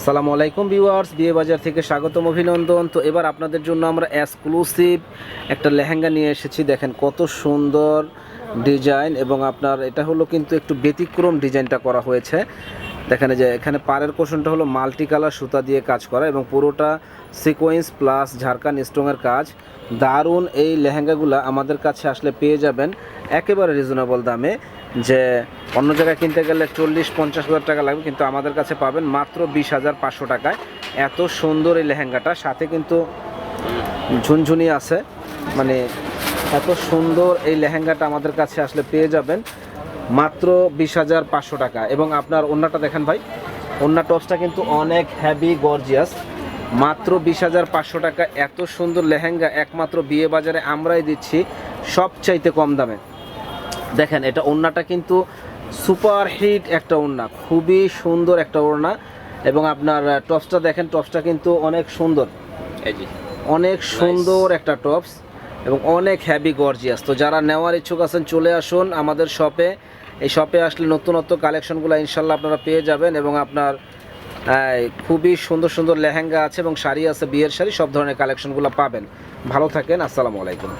আসসালামু আলাইকুম ভিউয়ার্স, বিয়ে বাজার থেকে স্বাগতম অভিনন্দন। তো এবার আপনাদের জন্য আমরা এক্সক্লুসিভ একটা লেহেঙ্গা নিয়ে এসেছি। দেখেন কত সুন্দর ডিজাইন এবং আপনার এটা হলো কিন্তু একটু ব্যতিক্রম ডিজাইনটা করা হয়েছে। দেখেন যে এখানে পাড়ের কোশনটা হলো মাল্টি কালার সুতা দিয়ে কাজ করা এবং পুরোটা সিকোয়েন্স প্লাস ঝাড়খান স্ট্রংয়ের কাজ। দারুণ এই লেহেঙ্গাগুলো আমাদের কাছে আসলে পেয়ে যাবেন একেবারে রিজনেবল দামে। যে অন্য জায়গায় কিনতে গেলে চল্লিশ, পঞ্চাশ হাজার টাকা লাগবে, কিন্তু আমাদের কাছে পাবেন মাত্র বিশ হাজার পাঁচশো টাকায়। এত সুন্দর এই লেহেঙ্গাটা, সাথে কিন্তু ঝুনঝুনি আছে। মানে এত সুন্দর এই লেহেঙ্গাটা আমাদের কাছে আসলে পেয়ে যাবেন মাত্র বিশ হাজার পাঁচশো টাকা। এবং আপনার অন্যটা দেখেন ভাই অন্য টপসটা কিন্তু অনেক হ্যাভি গর্জিয়াস মাত্র বিশ হাজার পাঁচশো টাকা, এত সুন্দর লেহেঙ্গা, একমাত্র বিয়ে বাজারে আমরাই দিচ্ছি সবচাইতে কম দামে। দেখেন এটা ওড়নাটা কিন্তু সুপার হিট একটা ওড়না খুবই সুন্দর একটা ওড়না। এবং আপনার টপসটা দেখেন টপসটা কিন্তু অনেক সুন্দর। অনেক সুন্দর একটা টপস এবং অনেক হ্যাভি গর্জিয়াস তো যারা নেওয়ার ইচ্ছুক আছেন চলে আসুন আমাদের শপে এই শপে আসলে নতুনত্ব কালেকশনগুলো ইনশাল্লাহ আপনারা পেয়ে যাবেন এবং আপনার খুবই সুন্দর সুন্দর লেহেঙ্গা আছে এবং শাড়ি আছে বিয়ের শাড়ি সব ধরনের কালেকশনগুলো পাবেন। ভালো থাকেন আসসালামু আলাইকুম।